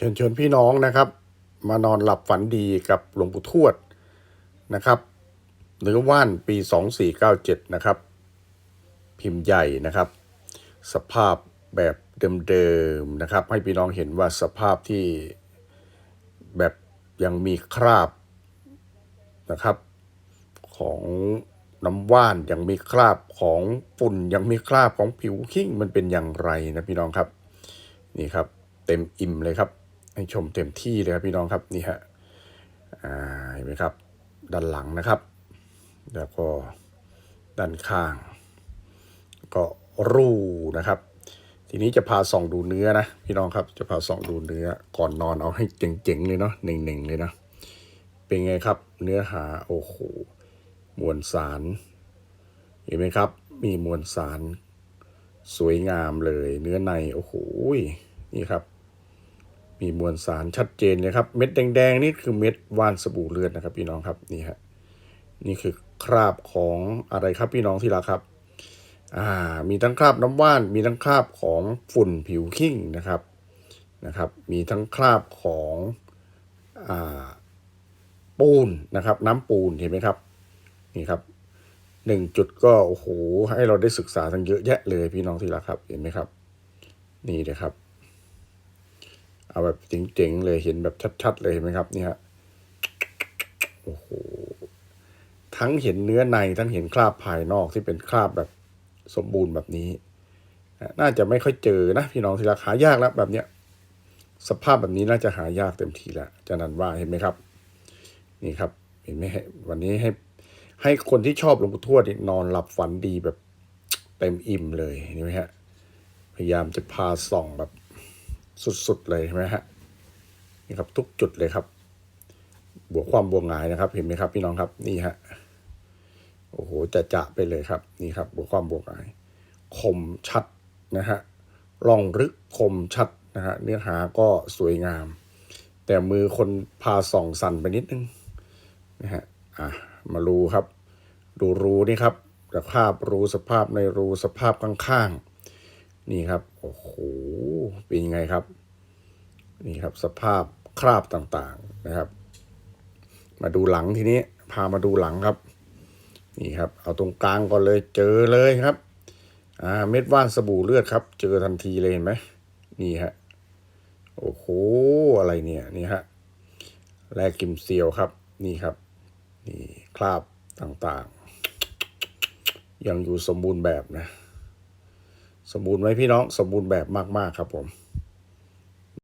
เชิญชวนพี่น้องนะครับ มานอนหลับฝันดีกับหลวงปู่ทวดนะครับเนื้อว่านปี 2497 นะครับ พิมพ์ใหญ่นะครับ สภาพแบบเดิมๆนะครับ ให้พี่น้องเห็นว่าสภาพที่แบบยังมีคราบนะครับ ของน้ำว่านยังมีคราบของฝุ่นยังมีคราบของผิวขิ้งมันเป็นอย่างไรนะพี่น้องครับ นี่ครับ เต็มอิ่มเลยครับ ให้ชมเต็มที่เลยครับพี่น้องครับนี่ฮะเห็นไหมครับ ด้านหลังนะครับ แล้วก็ด้านข้าง ก็รูนะครับ ทีนี้จะพาส่องดูเนื้อนะพี่น้องครับจะพาส่องดูเนื้อก่อนนอนเอาให้เจ๋งๆเลยเนาะเน่งๆเลยนะเป็นไงครับเนื้อหาโอ้โหมวลสารเห็นไหมครับ มีมวลสารสวยงามเลยเนื้อในโอ้โหนี่ครับ มีมวลสารชัดเจนเลยครับ เม็ดแดงๆนี่คือเม็ดว่านสบู่เลือดนะครับ พี่น้องครับนี่ฮะนี่คือคราบของอะไรครับพี่น้องที่รักครับ อ่า มีทั้งคราบน้ำว่าน มีทั้งคราบของฝุ่นผิวขิ้งนะครับนะครับ มีทั้งคราบของอ่าปูนนะครับ น้ำปูนเห็นไหมครับนี่ครับหนึ่งจุดก็โอ้โหให้เราได้ศึกษาทั้งเยอะแยะเลยพี่น้องที่รักครับ เห็นไหมครับ นี่เลยครับ เอาแบบเจ๋งๆเลยเห็นแบบชัดๆเลยเห็นไหมครับนี่ฮะโอ้โหทั้งเห็นเนื้อในทั้งเห็นคราบภายนอกที่เป็นคราบแบบสมบูรณ์แบบนี้ น่าจะไม่ค่อยเจอนะ พี่น้องที่รักหายากแล้วแบบเนี้ยสภาพแบบนี้น่าจะหายากเต็มทีแล้วจะนันว่าเห็นไหมครับ นี่ครับ เห็นไหมฮะวันนี้ให้ให้คนที่ชอบหลวงปู่ทวดนี่นอนหลับฝันดีแบบเต็มอิ่มเลยเห็นไหมฮะพยายามจะพาส่องแบบ สุดๆเลยเห็นไหมฮะนี่ครับทุกจุดเลยครับ บวกความบวกหงายนะครับ เห็นไหมครับ พี่น้องครับนี่ฮะโอ้โหจะจะไปเลยครับ นี่ครับ บวกความบวกหงาย คมชัดนะฮะลองลึกคมชัดนะฮะเนื้อหาก็สวยงาม แต่มือคนพาส่องสั่นไปนิดนึงนะฮะอะมารูครับ ดูรูนี่ครับสภาพรูสภาพในรูสภาพข้างๆนี่ครับ อ้โห เป็นยังไงครับ นี่ครับสภาพคราบต่างๆนะครับ มาดูหลังทีนี้ พามาดูหลังครับ นี่ครับ เอาตรงกลางก่อนเลยเจอเลยครับ อ่าเม็ดว่านสบู่เลือดครับ เจอทันทีเลยเห็นไหมนี่ฮะโอ้โหอะไรเนี่ยนี่ฮะแลกิมเซียวครับ นี่ครับ นี่คราบต่างๆ ยังอยู่สมบูรณ์แบบนะ สมบูรณ์ไหมพี่น้องสมบูรณ์แบบมากๆครับผม